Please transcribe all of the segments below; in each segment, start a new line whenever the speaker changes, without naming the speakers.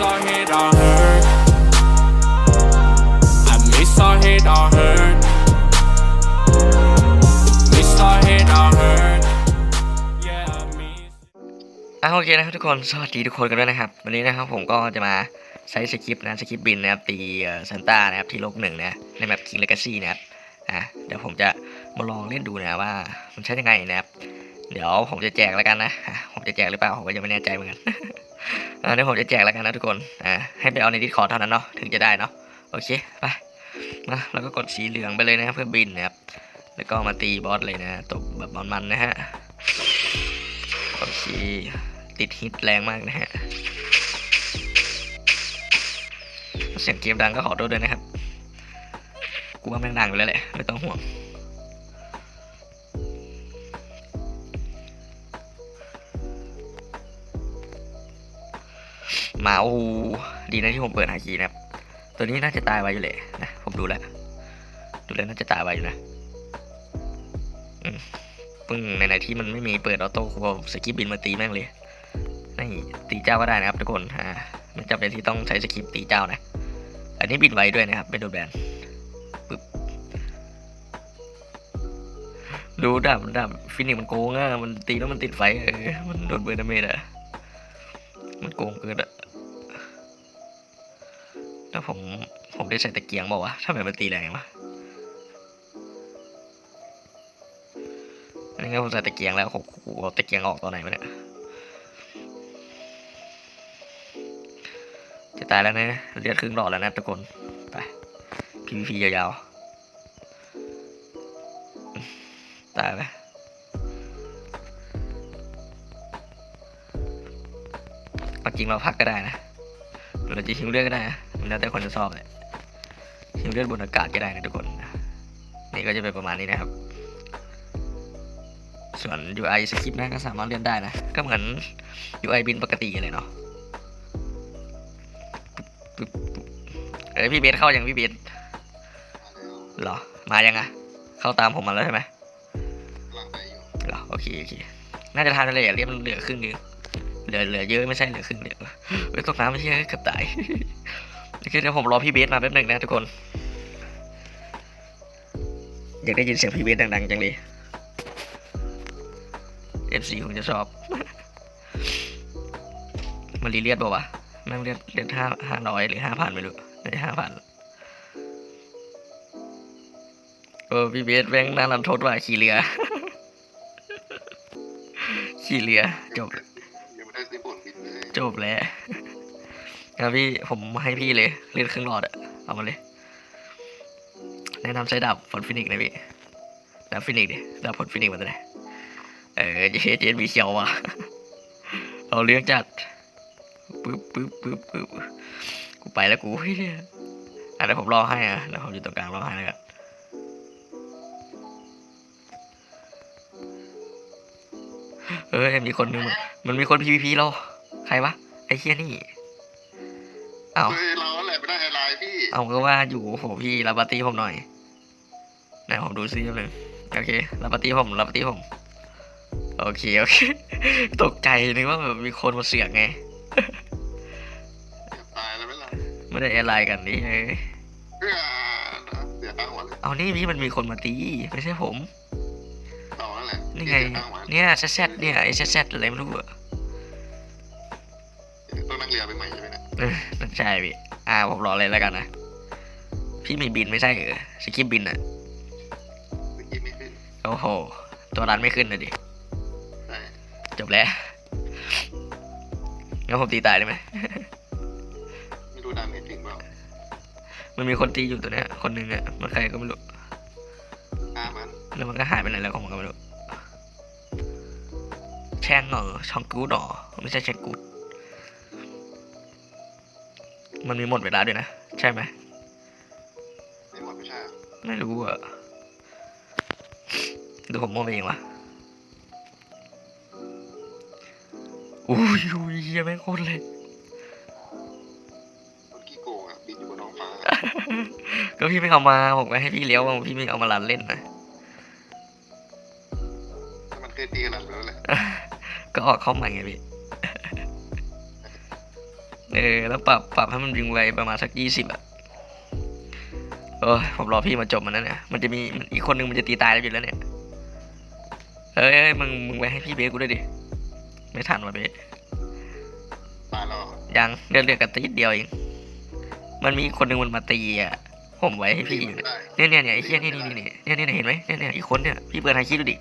our hit on hurt. I miss our hit on hurt. Miss our hit on hurt. Yeah, I miss.
อะโอเคนะครับทุกคนสวัสดีทุกคนกันด้วยนะครับ วันนี้นะครับผมก็จะมาใช้สคริปต์นะสคริปต์บินนะครับตีซันต้านะครับที่โลกหนึ่งนะในแมป King Legacy นะครับอะเดี๋ยวผมจะมาลองเล่นดูนะว่ามันใช้ยังไงนะครับ เดี๋ยวผมจะแจกแล้วกันนะ ผมจะแจกหรือเปล่าผมก็ยังไม่แน่ใจเหมือนกัน เดี๋ยวผมจะแจกแล้วกันนะทุกคนอะให้ไปเอาในดิสคอร์เท่านั้นเนาะถึงจะได้เนาะโอเคไปมาแล้วก็กดสีเหลืองไปเลยนะครับเพื่อบินนะครับแล้วก็มาตีบอสเลยนะตบแบบมันๆนะฮะโอเคติดฮิตแรงมากนะฮะเสียงเกมดังก็ขอโทษด้วยนะครับกูว่าแม่งดังอยู่แล้วแหละไม่ต้องห่วง มาโอ้โหดีนะที่ผมเปิดหาคีนะครับ ตัวนี้น่าจะตายไวอยู่เลยนะผมดูแล้วดูแล้วน่าจะตายไวอยู่นะปึ้งในไหนที่มันไม่มีเปิดออโต้กูเอาสกิปบินมาตีแม่งเลยนี่ตีเจ้าก็ได้นะครับทุกคนอ่าไม่จำเป็นที่ต้องใช้สคริปตีเจ้านะ อันนี้บินไวด้วยนะครับไม่โดแบนปึ๊บดูดับดับฟินิกมันโกงอะมันตีแล้วมันติดไฟเออมันโดนเบอร์ดาเมจอะมันโกงเกิน อะแล้วผม ผมได้ใส่ตะเกียงบอกว่าวะถ้าแบบมันตีแรงวะอันนี้ผมใส่ตะเกียงแล้วโอ้โหเอาตะเกียงออกตอนไหนมาเนี่ย จะตายแล้วนะเลือดครึ่งหลอดแล้วนะทุกคน ไป PVP ยาวๆ ตายไหมปักจริงเราพักก็ได้นะ เราจะหิวเลือดก็ได้นะ แล้วแต่คนจะชอบเลยหิวเลือดบนอากาศก็ได้นะทุกคน นี่ก็จะเป็นประมาณนี้นะครับ ส่วน UI สคริปต์นะก็สามารถเลื่อนได้นะ ก็เหมือน UI บินปกติเลยเนาะเอ้ยพี่เบสเข้ายังพี่เบสเหรอ มายังอะเข้าตามผมมาแล้วใช่ไหมเหรอโอเคโอเคน่าจะทานได้เลยอะเรียบเหลือครึ่งนึงเหลือเหลือเยอะไม่ใช่เหลือครึ่งเดียวเฮ้ตกน้ำไม่ใช่เกือบตาย โอเคเดี๋ยวผมรอพี่เบสมาแป๊บหนึงนะทุกคน อยากได้ยินเสียงพี่เบสดังๆจังเลย FC คงจะชอบมันรีเลียดบอกว่าวะแม่งเลียดเลียดห้าห้าร้อยหรือห้าพันไม่รู้น่าจะห้าพันเออพี่เบสแม่งน่ารันทดว่ะขี่เรือ ขี่เรือจบ
ยังไม่ได้ซื้อผลบินเลย
จบแล้ว งั้นพี่ผมให้พี่เลยเล่นครึ่งหลอดอะเอามาเลย แนะนำใช้ดาบผลฟินิกนะพี่ดาบฟินิกดิดาบผลฟินิกมาตัวไหนเออเจเจนมีเขียวว่ะเอาเรื่องจัดปึ๊บปึ๊บปึ๊บปึ๊บกูไปแล้วกูเฮ้ยเนี่ยอะเดี๋ยวผมรอให้อะเดี๋ยวผมอยู่ตรงกลางรอให้แล้วกันเออมีคนนึงมันมันมีคน PVP เรา ใครวะ ไอ้เฮียนี่ เอ้า
เฮ้ยเราแหละไม่ได้อะไรพี่
เอาก็ว่าอยู่โหพี่รับปาร์ตี้ผมหน่อยไหนผมดูซิแป๊บนึงโอเครับปาร์ตี้ผมรับปาร์ตี้ผม โอเคโอเค ตกใจนึกว่าแบบมีคนมาเสือกไง
ตายแล้วไม่ล่ะ
ไม่ได้อะไรกันนี่เอ้ย
เพื่อเสียตังค์หมดเลย
เอานี่พี่มันมีคนมาตีไม่ใช่ผม
เรานั่นแหละ
นี่ไง
เสียตังค์หมด
เนี่ยแซดแซดเนี่ยไอ้แซดแซดอะไรไม่รู้อะ
ต้องนั่งเรือไปใหม่ ใช่ไหมเนี่ย
เออนั่นใช่พี่ อ่าผมรอเลยแล้วกันนะ พี่มีบินไม่ใช่เหรอสกิปบินอะ
เมื่อกี้ไม่ขึ้น
โอ้โห ตัวรันไม่ขึ้นเลยดิ
ใช่
จบแล้วงั้นผมตีตายได้ไหม
ไม่รู้ดาเมจถึงเปล่า
มันมีคนตีอยู่ตัวเนี้ย คนหนึ่งอะมันใครก็ไม่รู้
อามัน
แล้วมันก็หายไปไหนแล้วของมันก็ไม่รู้แช่งเหรอช่องกูดเหรอไม่ใช่แช่งกูด มันมีหมดเวลาด้วยนะ ใช่ไหม
ไม่หมดไม่ใช่เหรอ
ไม่รู้อะดูผมโม้ไปเองวะอุ้ยอุ้ยเหี้ยแม่งโคตรเลย
คนขี้โกงอะบินอยู่บนท้องฟ้า
ก็พี่ไม่เอามาผมก็ให้พี่เลี้ยวมาพี่ไม่เอามาลันเล่นนะ
ถ้ามันขึ้นดีขนาดนั้นแหละ
ก็ออกเข้าใหม่ไงพี่ เออแล้วปรับปรับให้มันยิงไวประมาณสักยี่สิบอะโอ้ยผมรอพี่มาจบมันนั่นเนี่ยมันจะมีมันอีกคนนึงมันจะตีตายแล้วอยู่แล้วเนี่ยเอ้ยเอ้ยมึงมึงไปให้พี่เบสกูด้วยดิไม่ทันว่ะเบส
ตายแล้ว
ยังเดือดเดือดกันติดเดียวเองมันมีอีกคนนึงมันมาตีอะผมไว้ให้พี่อยู่
ไม่
เนี่ย
ได้
เนี่ยเนี่ยไอ้เหี้ยนี่นี่นี่เนี่ยเนี่ยเนี่ยเห็นไหมเนี่ยเนี่ยอีกคนเนี่ยพี่เปิดไฮคีดูดิ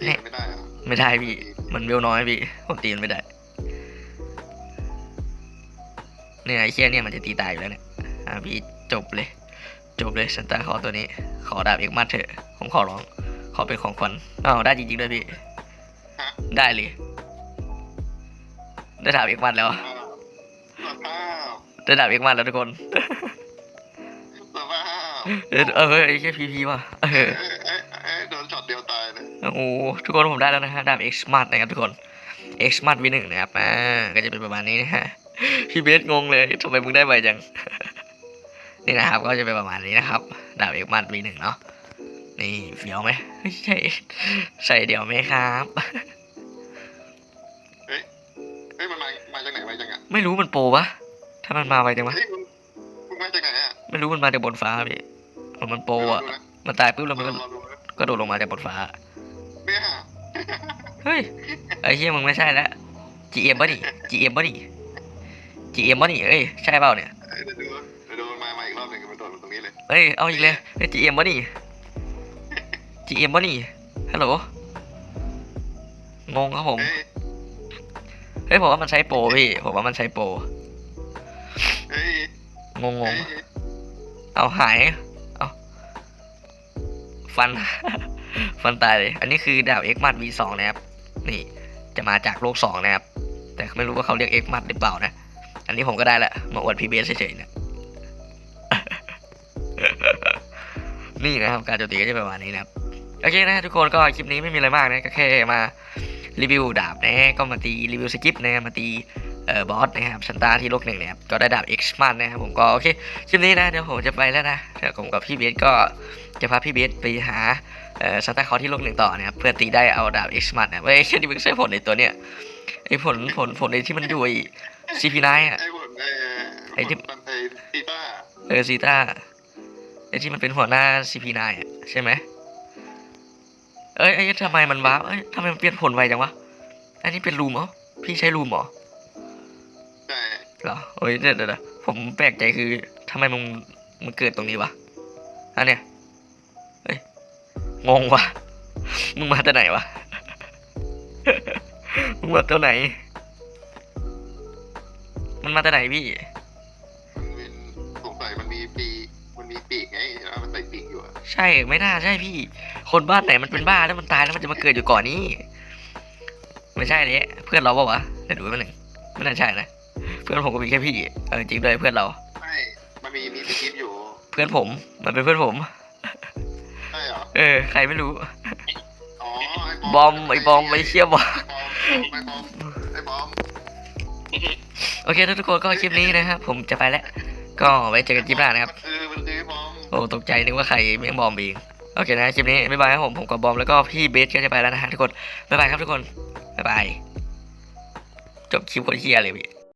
ตีไม่ได้อะ
ไม่ได้พี่มันเวลน้อยพี่ผมตีมันไม่ได้ เนี่ยไอ้เชี่ยเนี่ยมันจะตีตายอยู่แล้วเนี่ยอะพี่จบเลย จบเลยซันตาขอตัวนี้ ขอดาบเอกมัดเถอะ ผมขอร้อง ขอเป็นของขวัญอ้าวได้จริงๆด้วยพี่ ได้เลย ได้ดาบเอกมัดแล้ว
อ้าวสภาพ
ได้ดาบเอกมัดแล้วทุกคน
สภาพ
เออเออเฮ้ยไอ้แค่พีพีว่ะเออ
เอ้ยเอ้ยเอ้ยโดนช็อตเดียวตายเลย
โอ้โหทุกคนผมได้แล้วนะฮะดาบ X Smart นะครับทุกคน X Smart V1 นะครับอ่าก็จะเป็นประมาณนี้นะฮะ พี่เบสงงเลยทำไมมึงได้ไวจัง นี่นะครับ ก็จะเป็นประมาณนี้นะครับ ดาบ X Smart V1 เนาะ นี่เฟี้ยวไหมไม่ใช่ใส่เดี๋ยวไหมครับ
เฮ้ยเฮ้ยมันมามาจากไหนมาจากไหน
ไม่รู้มันโปรปะถ้ามันมาไวจังวะ
เฮ้ยมึงมึงมาจากไหนอะ
ไม่รู้มันมาจากบนฟ้าพี่ผมมันโปรอะ
ดูนะ
มันตายปุ๊บแล้วมันก็
รอดูนะ
ก็โดดลงมาจากบนฟ้า
เนี่ย
เฮ้ยไอ้เหี้ยมึงไม่ใช่แล้ว GM ป่ะนี่ GM ป่ะนี่ GM ป่ะนี่เอ้ยใช่เปล่าเนี่ย
เอ้ยเดี๋ยวดูเดี๋ยวดูมันมามาอีกรอบหนึ่งมันโดดลงตรงนี้เลย
เอ้ยเอาอีกเลยเฮ้ย GM วะนี่ GM วะนี่ฮัลโหลงงครับผม
เฮ้ย
เฮ้ยผมว่ามันใช้โปรพี่ผมว่ามันใช้โปร
เฮ้ย
งงง
เฮ้
ง
ย
เอาหายเอาฟัน ฟันตายเลย อันนี้คือดาบ X มัด V2 นะครับนี่จะมาจากโลก2นะครับแต่ไม่รู้ว่าเขาเรียก X มัดหรือเปล่านะ อันนี้ผมก็ได้ละมาอวดพีเบสเฉยๆเนี่ยนี่นะครับการโจมตีก็จะประมาณนี้นะครับโอเคนะทุกคนก็คลิปนี้ไม่มีอะไรมากนะก็แค่มารีวิวดาบนะก็มาตีรีวิวสกิปนะมาตีเอ่อบอสนะครับชันตาที่โลกหนึ่งนะครับก็ได้ดาบ X มันนะครับผมก็โอเคคลิปนี้นะเดี๋ยวผมจะไปแล้วนะเดี๋ยวผมกับพี่เบสก็จะพาพี่เบสไปหาเอ่อซันตาคอที่โลกหนึ่งต่อนะครับเพื่อตีได้เอาดาบ X มันนะเว้ยแค่นี้มันใช้ผลในตัวเนี้ย ไอ้ผลผลผลในที่มันอยู่ไอ้ CP9 อะ
ไอ้ผลไอ้
ไอ้ที่
มันไอ้ตีต้า
เออซีต้าไอ้ที่มันเป็นหัวหน้า CP9 อะใช่ไหมเอ้ยเอ้ยทำไมมันว้าวเอ้ยทำไมมันเปลี่ยนผลไวจังวะอันนี้เป็นรูมเหรอพี่ใช้รูมเหรอ
ใช่
เหรอโอ้ยเดี๋ยวเดี๋ยวเดี๋ยวผมแปลกใจคือทำไมมึงมึงเกิดตรงนี้วะอันเนี้ยเฮ้ยงงวะมึงมาแต่ไหนวะ มึงมาตัวไหน มันมาแต่ไหนพี่
มันเป็นสงสัยมันมีปีกมันมีปีกไงแล้วมันใส่ปีกอยู่อะ
ใช่ไม่น่าใช่พี่ คนบ้านไหนมันเป็นบ้าแล้วมันตายแล้วมันจะมาเกิดอยู่ก่อนนี้ ไม่ใช่เนี่ยเพื่อนเราเปล่าวะเดี๋ยวดูแป๊บหนึงไม่น่าใช่นะ เพื่อนผมก็มีแค่พี่เออจริงด้วยเพื่อนเรา
ไม่มันมีมีสกิปอยู่
เพื่อนผม มันเป็นเพื่อนผม
ใช่เหรอ
เออ ใครไม่รู้
อ๋อไอ้
บอมไอ้บอมไอ้เชี่ยบอม
ไอ้บอมไอ้บอม
โอเคทุกคนก็คลิปนี้นะครับ ผมจะไปแล้ว ก็ไว้เจอกันคลิปหน้านะครับ
มันคือมันคือไอ้บอม
โอ้ตกใจนึกว่าใครแม่งบอมเองโอเคนะคลิปนี้บ๊ายบายครับผมผมกับบอมแล้วก็พี่เบสก็จะไปแล้วนะฮะทุกคนบ๊ายบายครับทุกคนบ๊ายบายจบคลิปคนเฮียเลยพี่